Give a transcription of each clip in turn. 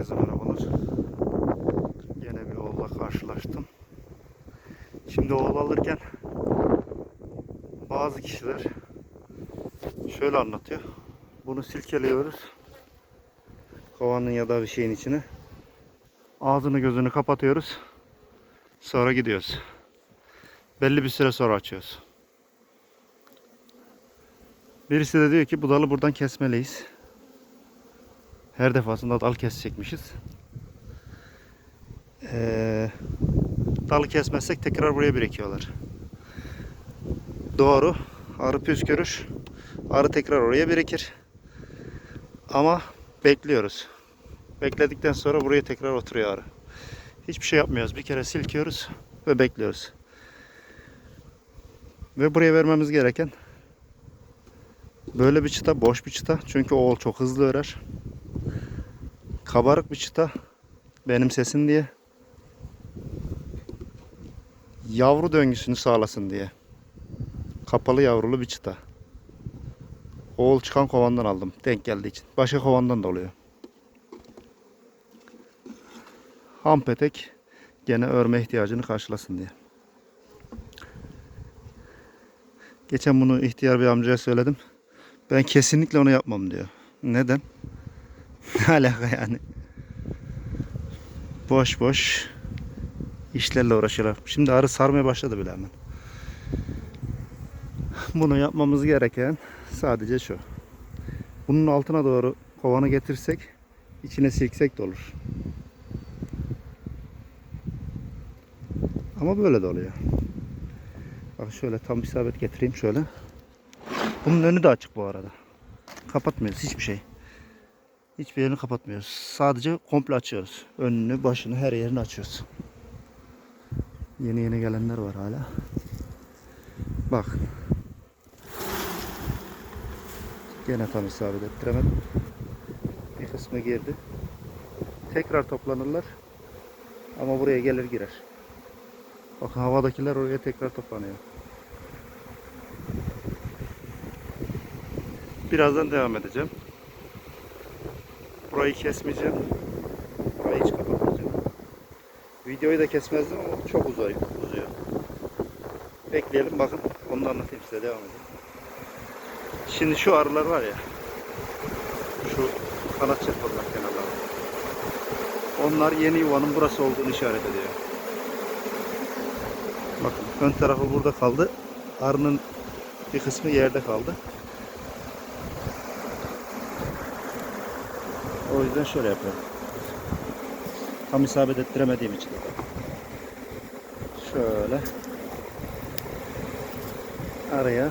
Herkese merhabalar. Yine bir oğla karşılaştım. Şimdi oğul alırken bazı kişiler şöyle anlatıyor. Bunu silkeliyoruz. Kovanın ya da bir şeyin içine. Ağzını gözünü kapatıyoruz. Sonra gidiyoruz. Belli bir süre sonra açıyoruz. Birisi de diyor ki bu dalı buradan kesmeliyiz. Her defasında dal kesecekmişiz. Ee, dalı kesmezsek tekrar buraya birikiyorlar. Doğru. Arı püskürür. Arı tekrar oraya birikir. Ama bekliyoruz. Bekledikten sonra buraya tekrar oturuyor arı. Hiçbir şey yapmıyoruz. Bir kere silkiyoruz ve bekliyoruz. Ve buraya vermemiz gereken böyle bir çıta, boş bir çıta. Çünkü oğul çok hızlı örer. Kabarık bir çıta benim sesin diye. Yavru döngüsünü sağlasın diye. Kapalı yavrulu bir çıta. Oğul çıkan kovandan aldım denk geldiği için. Başka kovandan da oluyor. Ham petek gene örme ihtiyacını karşılasın diye. Geçen bunu ihtiyar bir amcaya söyledim. Ben kesinlikle onu yapmam diyor. Neden? Ne alaka yani? Boş boş işlerle uğraşıyorlar. Şimdi arı sarmaya başladı bile hemen. Bunu yapmamız gereken sadece şu. Bunun altına doğru kovanı getirsek içine silksek de olur. Ama böyle de oluyor. Bak şöyle tam isabet getireyim şöyle. Bunun önü de açık bu arada. Kapatmıyoruz hiçbir şey. Hiçbir yerini kapatmıyoruz. Sadece komple açıyoruz. Önünü, başını, her yerini açıyoruz. Yeni yeni gelenler var hala. Bak. Gene tam isabet ettiremedim. Bir kısmı girdi. Tekrar toplanırlar. Ama buraya gelir girer. Bakın havadakiler oraya tekrar toplanıyor. Birazdan devam edeceğim. Burayı kesmeyeceğim. Burayı hiç kapatmayacağım. Videoyu da kesmezdim ama çok uzuyor. uzuyor. Bekleyelim bakın. Onu da anlatayım size devam edelim. Şimdi şu arılar var ya. Şu kanat çırpınlar kenarlarında. Onlar yeni yuvanın burası olduğunu işaret ediyor. Bakın ön tarafı burada kaldı. Arının bir kısmı yerde kaldı. O yüzden şöyle yapıyorum. Tam isabet ettiremediğim için. Şöyle. Araya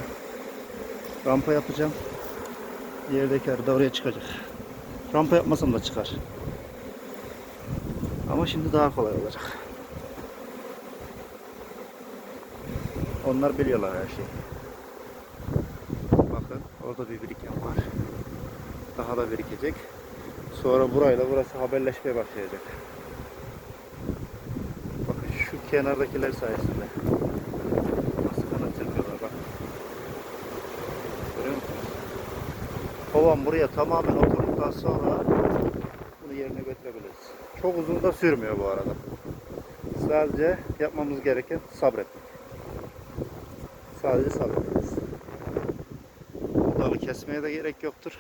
rampa yapacağım. Yerdeki arı da oraya çıkacak. Rampa yapmasam da çıkar. Ama şimdi daha kolay olacak. Onlar biliyorlar her şeyi. Bakın orada bir birikim var. Daha da birikecek. Sonra burayla burası haberleşmeye başlayacak. Bakın şu kenardakiler sayesinde. Nasıl kanat çırpıyorlar bak. Görüyor musunuz? Kovan buraya tamamen oturduktan sonra bunu yerine götürebiliriz. Çok uzun da sürmüyor bu arada. Sadece yapmamız gereken sabretmek. Sadece. Bu dalı kesmeye de gerek yoktur.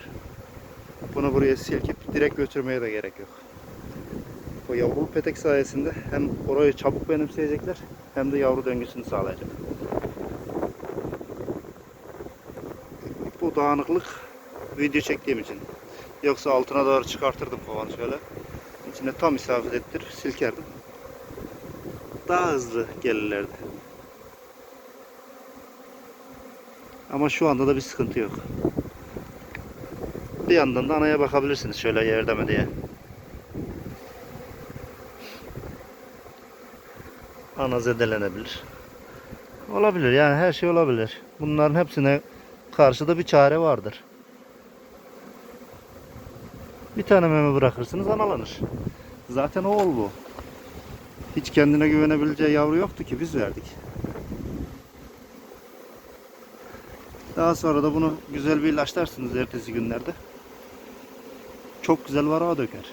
Bunu buraya silkip direkt götürmeye de gerek yok. O yavrulu petek sayesinde hem orayı çabuk benimseyecekler hem de yavru döngüsünü sağlayacak. Bu dağınıklık video çektiğim için. Yoksa altına doğru çıkartırdım kovanı şöyle. İçine tam isabet ettir, silkerdim. Daha hızlı gelirlerdi. Ama şu anda da bir sıkıntı yok. Bir yandan da anaya bakabilirsiniz şöyle yerde mi diye. Ana zedelenebilir. Olabilir yani her şey olabilir. Bunların hepsine karşı da bir çare vardır. Bir tane meme bırakırsınız analanır. Zaten oğul bu. Hiç kendine güvenebileceği yavru yoktu ki biz verdik. Daha sonra da bunu güzel bir ilaçlarsınız ertesi günlerde çok güzel varağa döker.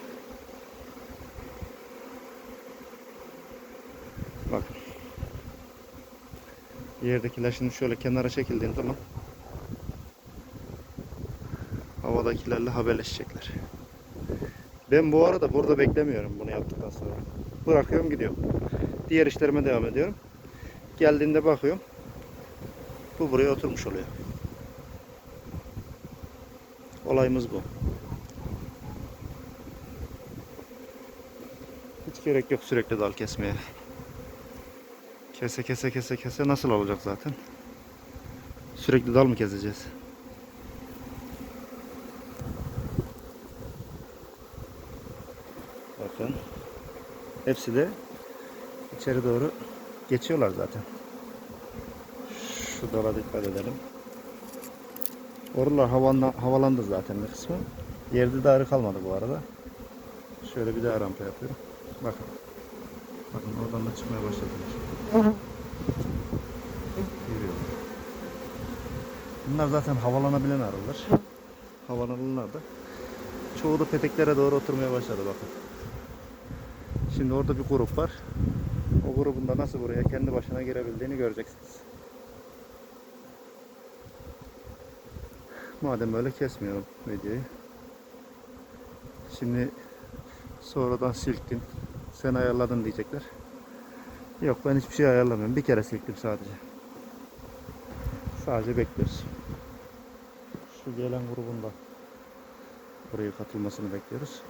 Bak. Yerdekiler şimdi şöyle kenara çekildiğim zaman havadakilerle haberleşecekler. Ben bu arada burada beklemiyorum bunu yaptıktan sonra. Bırakıyorum gidiyorum. Diğer işlerime devam ediyorum. Geldiğinde bakıyorum. Bu buraya oturmuş oluyor. Olayımız bu. Gerek yok sürekli dal kesmeye. Kese kese kese kese nasıl olacak zaten? Sürekli dal mı keseceğiz? Bakın. Hepsi de içeri doğru geçiyorlar zaten. Şu dala dikkat edelim. Oralar havanla, havalandı zaten bir kısmı. Yerde de kalmadı bu arada. Şöyle bir daha rampa yapıyorum. Bakın. Bakın oradan da çıkmaya başladılar. Yürüyorlar. Bunlar zaten havalanabilen arılar. Havalanırlar da. Çoğu da peteklere doğru oturmaya başladı bakın. Şimdi orada bir grup var. O grubun da nasıl buraya kendi başına girebildiğini göreceksiniz. Madem öyle kesmiyorum videoyu. Şimdi sonradan silktin. Sen ayarladın diyecekler. Yok ben hiçbir şey ayarlamıyorum. Bir kere silktim sadece. Sadece bekliyoruz. Şu gelen grubun da buraya katılmasını bekliyoruz.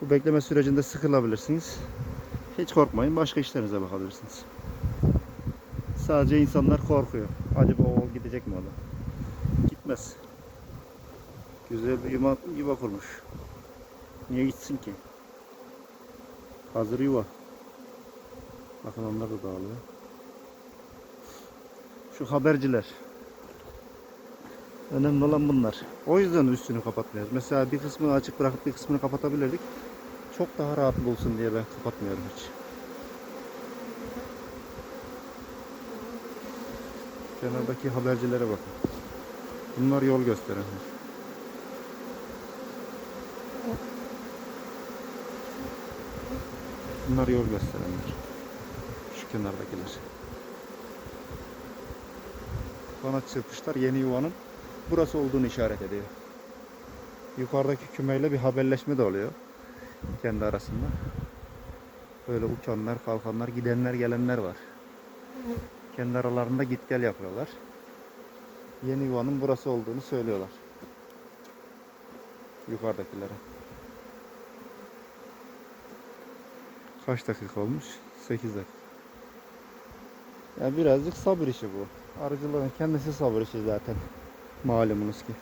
Bu bekleme sürecinde sıkılabilirsiniz. Hiç korkmayın. Başka işlerinize bakabilirsiniz. Sadece insanlar korkuyor. Acaba o gidecek mi orada? Gitmez. Güzel bir yuva, yuva kurmuş. Niye gitsin ki? Hazır yuva. Bakın onlar da dağılıyor. Şu haberciler. Önemli olan bunlar. O yüzden üstünü kapatmıyoruz. Mesela bir kısmını açık bırakıp bir kısmını kapatabilirdik. Çok daha rahat bulsun diye ben kapatmıyorum hiç. Kenardaki habercilere bakın. Bunlar yol gösterenler. Bunlar yol gösterenler. Şu kenardakiler. Kanat çırpışlar yeni yuvanın burası olduğunu işaret ediyor. Yukarıdaki kümeyle bir haberleşme de oluyor. Kendi arasında. Böyle uçanlar, kalkanlar, gidenler, gelenler var. Kendi aralarında git gel yapıyorlar. Yeni yuvanın burası olduğunu söylüyorlar. Yukarıdakilere. Kaç dakika olmuş? 8 dakika. Ya birazcık sabır işi bu. Arıcılığın kendisi sabır işi zaten. Malumunuz ki.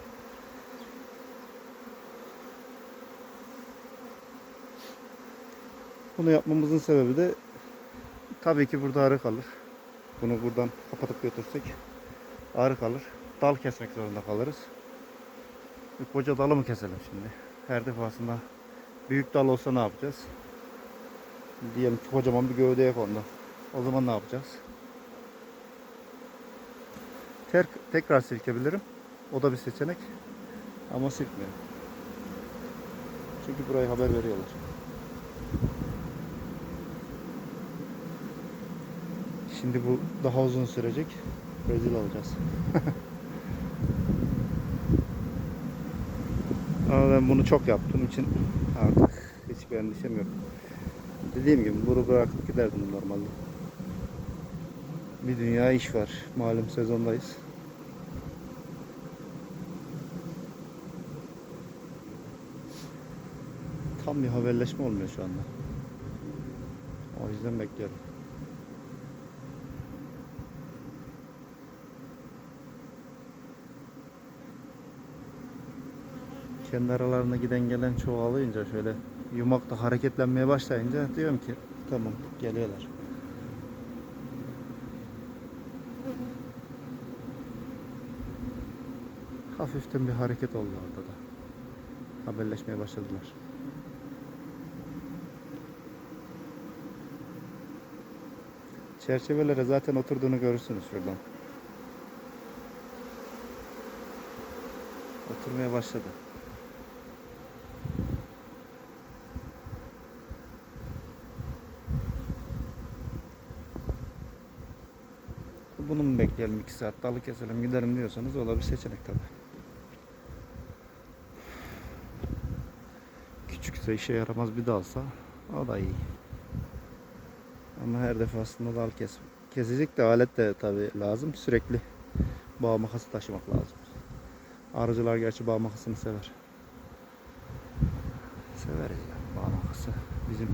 Bunu yapmamızın sebebi de tabii ki burada arı kalır. Bunu buradan kapatıp götürsek arı kalır. Dal kesmek zorunda kalırız. Bir koca dalı mı keselim şimdi? Her defasında büyük dal olsa ne yapacağız? Diyelim ki kocaman bir gövdeye kondu. O zaman ne yapacağız? Ter, tekrar silkebilirim. O da bir seçenek. Ama silkmiyorum. Çünkü burayı haber veriyorlar. Şimdi bu daha uzun sürecek. Rezil olacağız. Ama ben bunu çok yaptığım için artık hiçbir endişem yok. Dediğim gibi bunu bırakıp giderdim normalde. Bir dünya iş var. Malum sezondayız. Tam bir haberleşme olmuyor şu anda. O yüzden bekliyorum. Kendi aralarına giden gelen çoğalınca şöyle yumak da hareketlenmeye başlayınca diyorum ki tamam geliyorlar. Hafiften bir hareket oldu orada da. Haberleşmeye başladılar. Çerçevelere zaten oturduğunu görürsünüz şuradan. Oturmaya başladı. bunu bekleyelim 2 saat dalı keselim gidelim diyorsanız o da bir seçenek tabi. Küçükse işe yaramaz bir dalsa o da iyi. Ama her defasında dal kes kesecek de alet de tabi lazım. Sürekli bağ makası taşımak lazım. Arıcılar gerçi bağ makasını sever. Severiz ya bağ makası. Bizim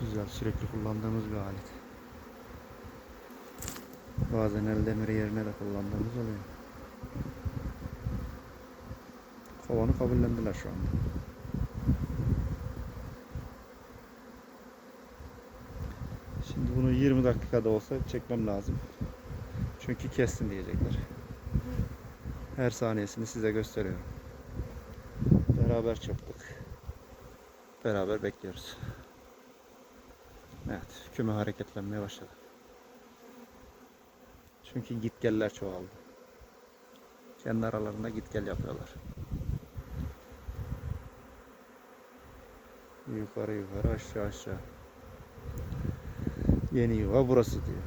güzel sürekli kullandığımız bir alet. Bazen el demiri yerine de kullandığımız oluyor. Kovanı kabullendiler şu anda. Şimdi bunu 20 dakikada olsa çekmem lazım. Çünkü kestin diyecekler. Her saniyesini size gösteriyorum. Beraber çöktük. Beraber bekliyoruz. Evet, küme hareketlenmeye başladı. Çünkü gitgeller çoğaldı. Kendi aralarında git gel yapıyorlar. Yukarı yukarı aşağı aşağı. Yeni yuva burası diyor.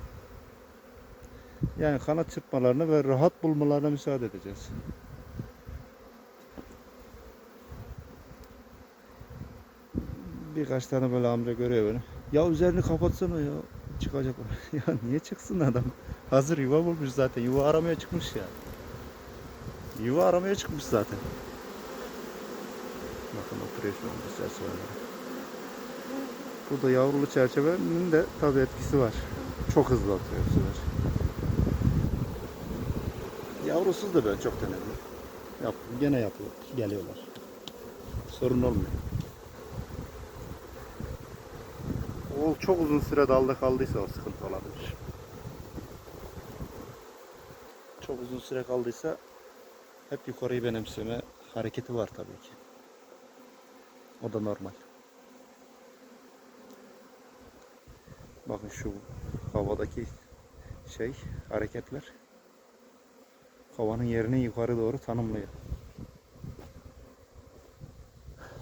Yani kanat çırpmalarını ve rahat bulmalarına müsaade edeceğiz. Birkaç tane böyle amca görüyor beni. Ya üzerini kapatsana ya. Çıkacak. ya niye çıksın adam? Hazır yuva bulmuş zaten. Yuva aramaya çıkmış ya. Yuva aramaya çıkmış zaten. Bakın oturuyor şu anda çerçeveler. Burada yavrulu çerçevenin de tabi etkisi var. Çok hızlı atıyor bu sefer. Yavrusuz da ben çok denedim. Yaptım. Gene yapıyor. Geliyorlar. Sorun olmuyor. Oğul çok uzun süre dalda kaldıysa o sıkıntı olabilir. Çok uzun süre kaldıysa hep yukarıyı benimseme hareketi var tabii ki. O da normal. Bakın şu havadaki şey hareketler havanın yerini yukarı doğru tanımlıyor.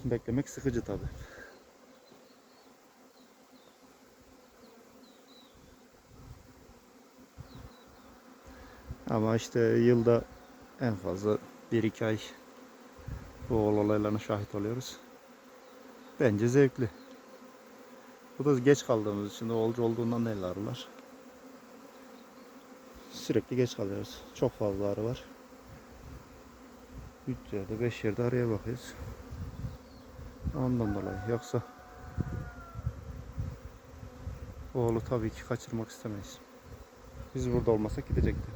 Beklemek sıkıcı tabii. Ama işte yılda en fazla 1-2 ay bu olaylarına şahit oluyoruz. Bence zevkli. Bu da geç kaldığımız için olcu olduğundan değil arılar. Sürekli geç kalıyoruz. Çok fazla arı var. 3 yerde 5 yerde araya bakıyoruz. Ondan dolayı. Yoksa oğlu tabii ki kaçırmak istemeyiz. Biz burada olmasak gidecekti.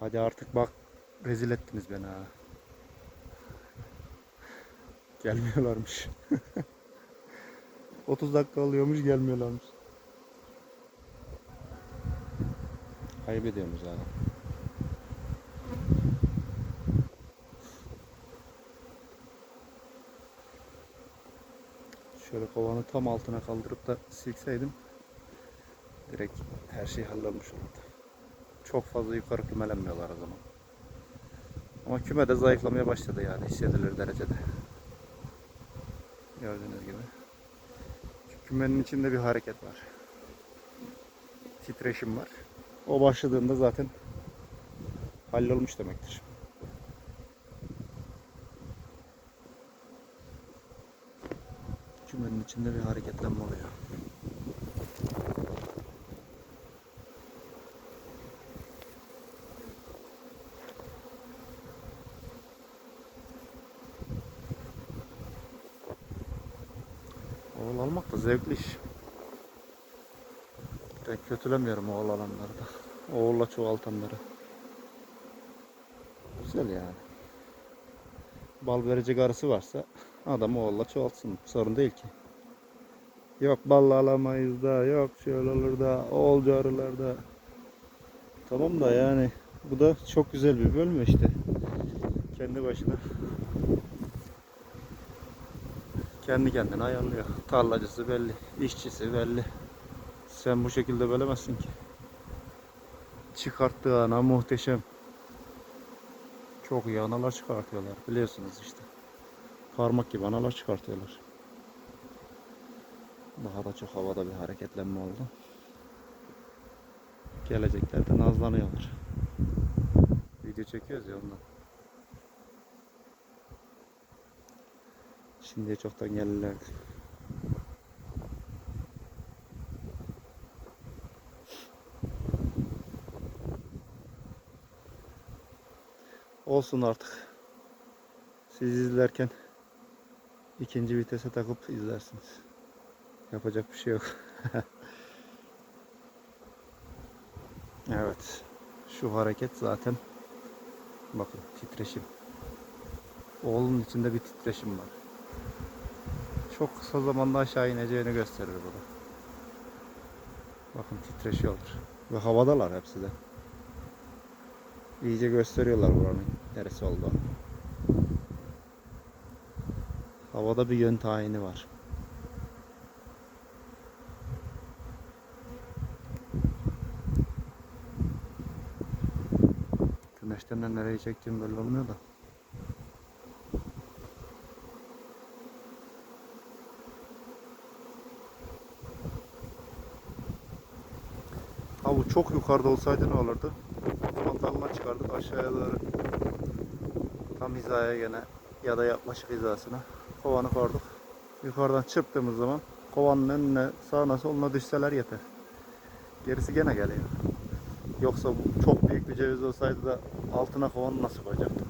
Hadi artık bak rezil ettiniz beni ha. Gelmiyorlarmış. 30 dakika alıyormuş gelmiyorlarmış. Kaybediyoruz ha. Şöyle kovanı tam altına kaldırıp da silseydim direkt her şey hallolmuş olurdu. Çok fazla yukarı kümelenmiyorlar o zaman. Ama küme de zayıflamaya başladı yani hissedilir derecede. Gördüğünüz gibi. Şu kümenin içinde bir hareket var. Titreşim var. O başladığında zaten hallolmuş demektir. Kümenin içinde bir hareketlenme oluyor. Oğul almak da zevkli iş. Ben kötülemiyorum oğul alanları da. Oğulla çoğaltanları. Güzel yani. Bal verecek arısı varsa adam oğulla çoğaltsın. Sorun değil ki. Yok bal alamayız da, yok şöyle olur da, oğulcu arılarda. Tamam da yani bu da çok güzel bir bölme işte. Kendi başına kendi kendine ayarlıyor. Tarlacısı belli, işçisi belli. Sen bu şekilde bölemezsin ki. Çıkarttığı ana muhteşem. Çok iyi analar çıkartıyorlar biliyorsunuz işte. parmak gibi analar çıkartıyorlar. Daha da çok havada bir hareketlenme oldu. Geleceklerde nazlanıyorlar. Video çekiyoruz ya ondan. Şimdiye çoktan gelirlerdi. Olsun artık. Siz izlerken ikinci vitese takıp izlersiniz. Yapacak bir şey yok. evet. Şu hareket zaten bakın titreşim. Oğlun içinde bir titreşim var. Çok kısa zamanda aşağı ineceğini gösterir bu da. Bakın titreşiyorlar. Ve havadalar hepsi de. İyice gösteriyorlar buranın neresi olduğunu. Havada bir yön tayini var. Güneşten de nereye çektiğim belli olmuyor da. Ha bu çok yukarıda olsaydı ne olurdu? O çıkardık aşağıya doğru. Tam hizaya gene ya da yaklaşık hizasına kovanı koyduk. Yukarıdan çırptığımız zaman kovanın önüne sağına soluna düşseler yeter. Gerisi gene geliyor. Yoksa bu çok büyük bir ceviz olsaydı da altına kovanı nasıl koyacaktım?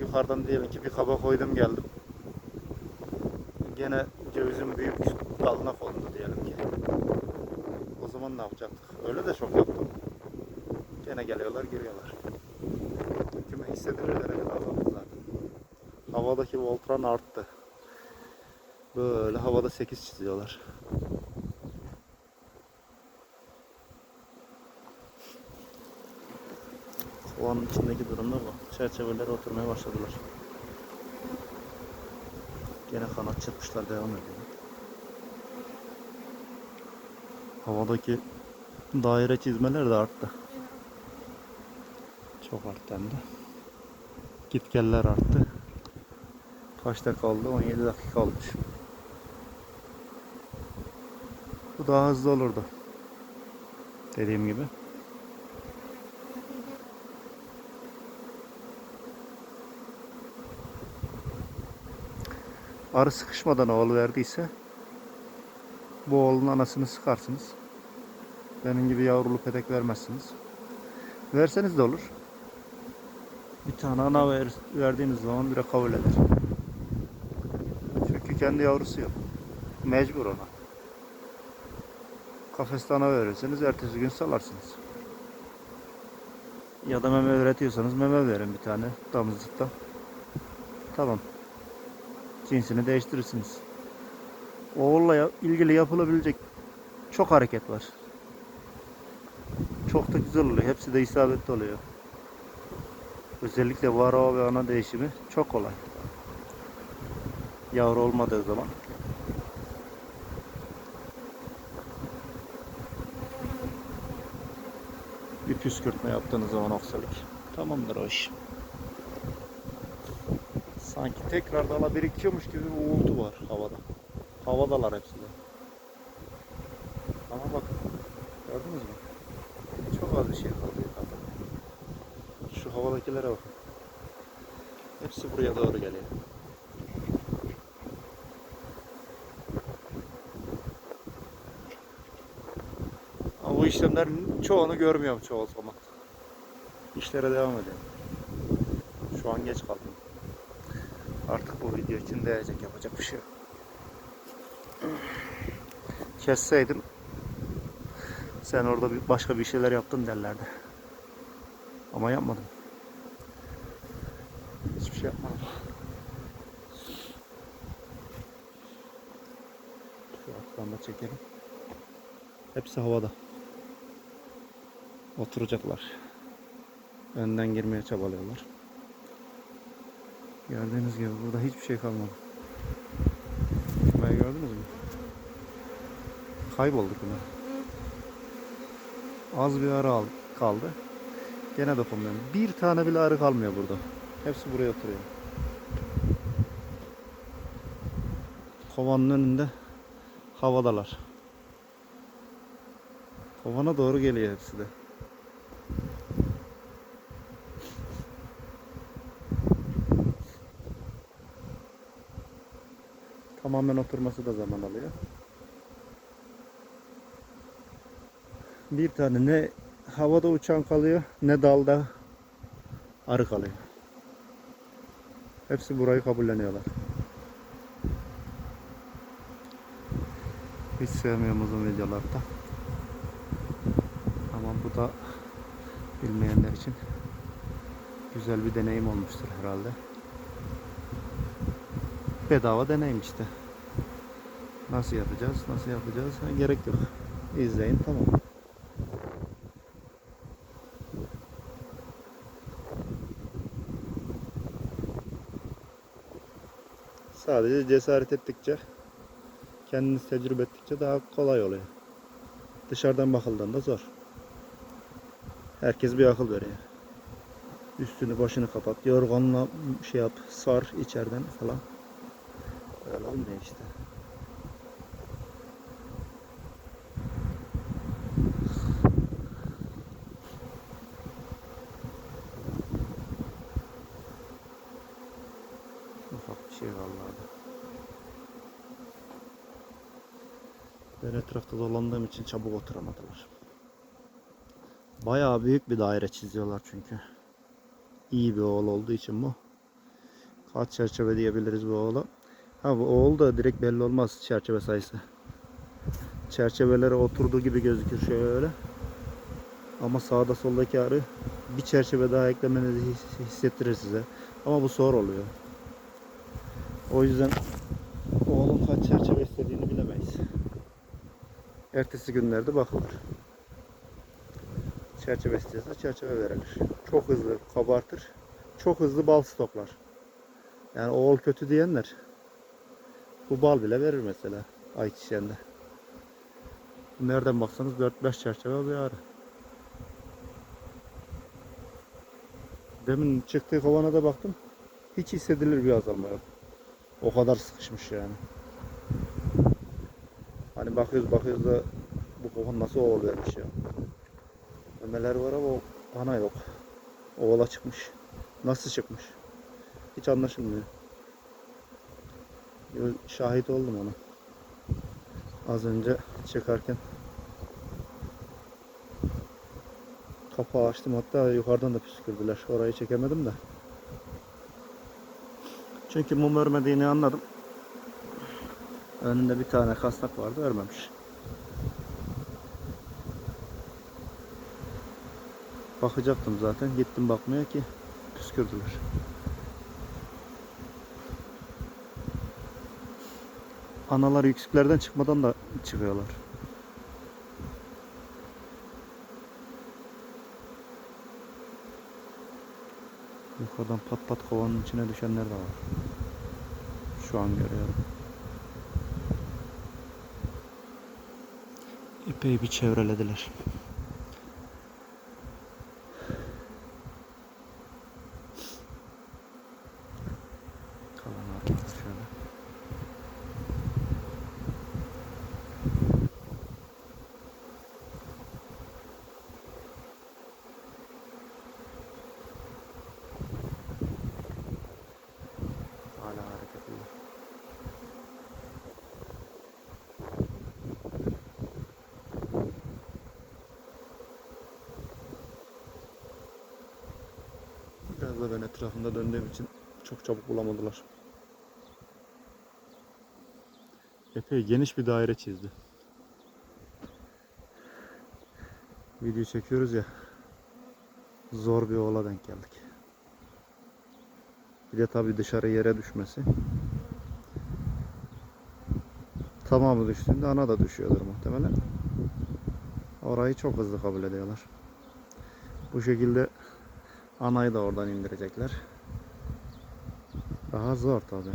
Yukarıdan diyelim ki bir kaba koydum geldim. Gene cevizin büyük dalına kondu diyelim ki. O zaman ne yapacaktık? Öyle de çok yaptım. Gene geliyorlar giriyorlar. Küme hissedilir derecede azaldı zaten. Havadaki voltran arttı. Böyle havada 8 çiziyorlar. Kovanın içindeki durumda bu. Çerçeveler oturmaya başladılar. Gene kanat çırpışlar devam ediyor. Havadaki daire çizmeler de arttı. Çok arttı de. Gitgeller arttı. Kaçta kaldı? 17 dakika olmuş. Bu daha hızlı olurdu. Dediğim gibi. Arı sıkışmadan oğlu verdiyse bu oğlun anasını sıkarsınız. Benim gibi yavrulu petek vermezsiniz. Verseniz de olur. Tane ana ver, verdiğiniz zaman bile kabul eder. Çünkü kendi yavrusu yok. Mecbur ona. Kafeste ana verirseniz ertesi gün salarsınız. Ya da meme üretiyorsanız meme verin bir tane damızlıkta. Tamam. Cinsini değiştirirsiniz. Oğulla ilgili yapılabilecek çok hareket var. Çok da güzel oluyor. Hepsi de isabetli oluyor. Özellikle varo ve ana değişimi çok kolay. Yavru olmadığı zaman. Bir püskürtme yaptığınız zaman oksalık. Tamamdır o iş. Sanki tekrar dala birikiyormuş gibi bir uğultu var havada. Havadalar hepsi de. Ama bak gördünüz mü? Çok az bir şey kaldı yukarıda. Şu havadakilere bakın. Hepsi buraya doğru geliyor. Ama bu işlemlerin çoğunu görmüyorum çoğu zaman. İşlere devam ediyorum. Şu an geç kaldım. Artık bu video için değecek yapacak bir şey yok. Kesseydim sen orada başka bir şeyler yaptın derlerdi. Ama yapmadım. Hiçbir şey yapmadım. Şu alttan da çekelim. Hepsi havada. Oturacaklar. Önden girmeye çabalıyorlar. Gördüğünüz gibi burada hiçbir şey kalmadı. Burayı gördünüz mü? Kaybolduk buna. Az bir arı al- kaldı. Gene dokunmuyorum. Bir tane bile arı kalmıyor burada. Hepsi buraya oturuyor. Kovanın önünde havadalar. Kovana doğru geliyor hepsi de. Tamamen oturması da zaman alıyor. Bir tane ne havada uçan kalıyor ne dalda arı kalıyor. Hepsi burayı kabulleniyorlar. Hiç sevmiyorum uzun videolarda. Ama bu da bilmeyenler için güzel bir deneyim olmuştur herhalde. Bedava deneyim işte. Nasıl yapacağız? Nasıl yapacağız? Gerek yok. İzleyin tamam. Sadece cesaret ettikçe, kendiniz tecrübe ettikçe daha kolay oluyor. Dışarıdan bakıldığında zor. Herkes bir akıl veriyor. Üstünü başını kapat, yorganla şey yap, sar içeriden falan. Öyle olmuyor işte. Ufak bir şey vallahi. Ben etrafta dolandığım için çabuk oturamadılar. Bayağı büyük bir daire çiziyorlar çünkü. İyi bir oğul olduğu için bu. Kaç çerçeve diyebiliriz bu oğula. Ha bu oğul da direkt belli olmaz çerçeve sayısı. Çerçevelere oturduğu gibi gözükür şöyle. Ama sağda soldaki arı bir çerçeve daha eklemenizi his- hissettirir size. Ama bu zor oluyor. O yüzden oğlun kaç çerçeve istediğini bilemeyiz. Ertesi günlerde bakılır. Çerçeve istiyorsa çerçeve verilir. Çok hızlı kabartır. Çok hızlı bal stoklar. Yani oğul kötü diyenler bu bal bile verir mesela ayçiçeğinde. Nereden baksanız 4-5 çerçeve bir arı. Demin çıktığı kovana da baktım. Hiç hissedilir bir azalma yok. O kadar sıkışmış yani. Bakıyoruz bakıyoruz da bu kovan nasıl oğul vermiş ya. Memeler var ama ana yok. Oğula çıkmış. Nasıl çıkmış? Hiç anlaşılmıyor. Yo, Şahit oldum ona. Az önce çıkarken kapağı açtım hatta yukarıdan da püskürdüler. Orayı çekemedim de. Çünkü mum örmediğini anladım. Önünde bir tane kasnak vardı örmemiş. Bakacaktım zaten. Gittim bakmaya ki püskürdüler. Analar yükseklerden çıkmadan da çıkıyorlar. Yukarıdan pat pat kovanın içine düşenler de var. Şu an görüyorum. Epey bir çevrelediler. Kalan arkamız şöyle. Hala hareketliler. Biraz da ben etrafında döndüğüm için çok çabuk bulamadılar. Epey geniş bir daire çizdi. Video çekiyoruz ya. Zor bir ola denk geldik. Bir de tabi dışarı yere düşmesi. Tamamı düştüğünde ana da düşüyordur muhtemelen. Orayı çok hızlı kabul ediyorlar. Bu şekilde anayı da oradan indirecekler. Daha zor tabi.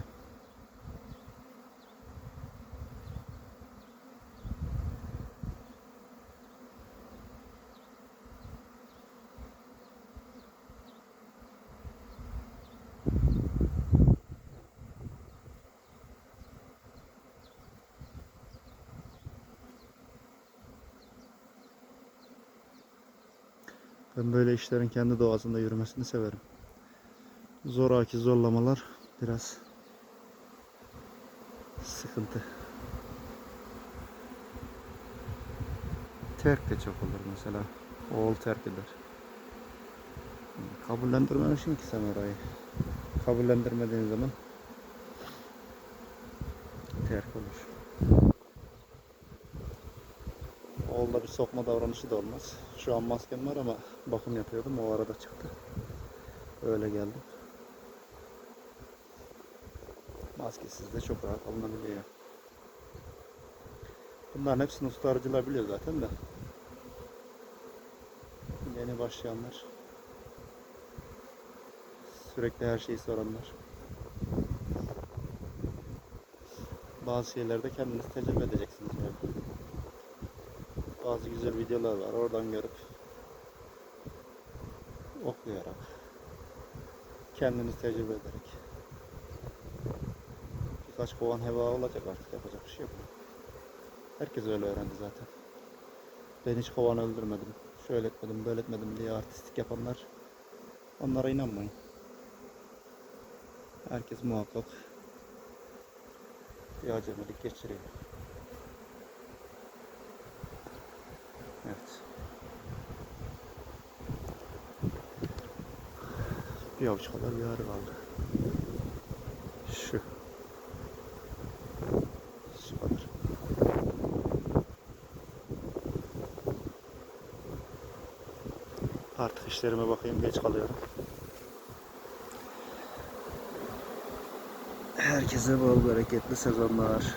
Ben böyle işlerin kendi doğasında yürümesini severim. Zoraki zorlamalar biraz sıkıntı. Terk de çok olur mesela. Oğul terk eder. Kabullendirmemişsin ki sen orayı. Kabullendirmediğin zaman terk olur. Oğulda bir sokma davranışı da olmaz. Şu an maskem var ama bakım yapıyordum. O arada çıktı. Öyle geldim. Maskesiz de çok rahat alınabiliyor. Bunların hepsini usta arıcılar biliyor zaten de. Yeni başlayanlar. Sürekli her şeyi soranlar. Bazı şeylerde kendiniz tecrübe edeceksiniz. Bazı güzel videolar var. Oradan görüp okuyarak kendiniz tecrübe ederek birkaç kovan heva olacak artık yapacak bir şey yok. Herkes öyle öğrendi zaten. Ben hiç kovan öldürmedim. Şöyle etmedim, böyle etmedim diye artistik yapanlar onlara inanmayın. Herkes muhakkak bir acemilik geçiriyor. Evet. Bir avuç kadar bir arı kaldı. Şu. Şu kadar. Artık işlerime bakayım geç kalıyorum. Herkese bol bereketli sezonlar.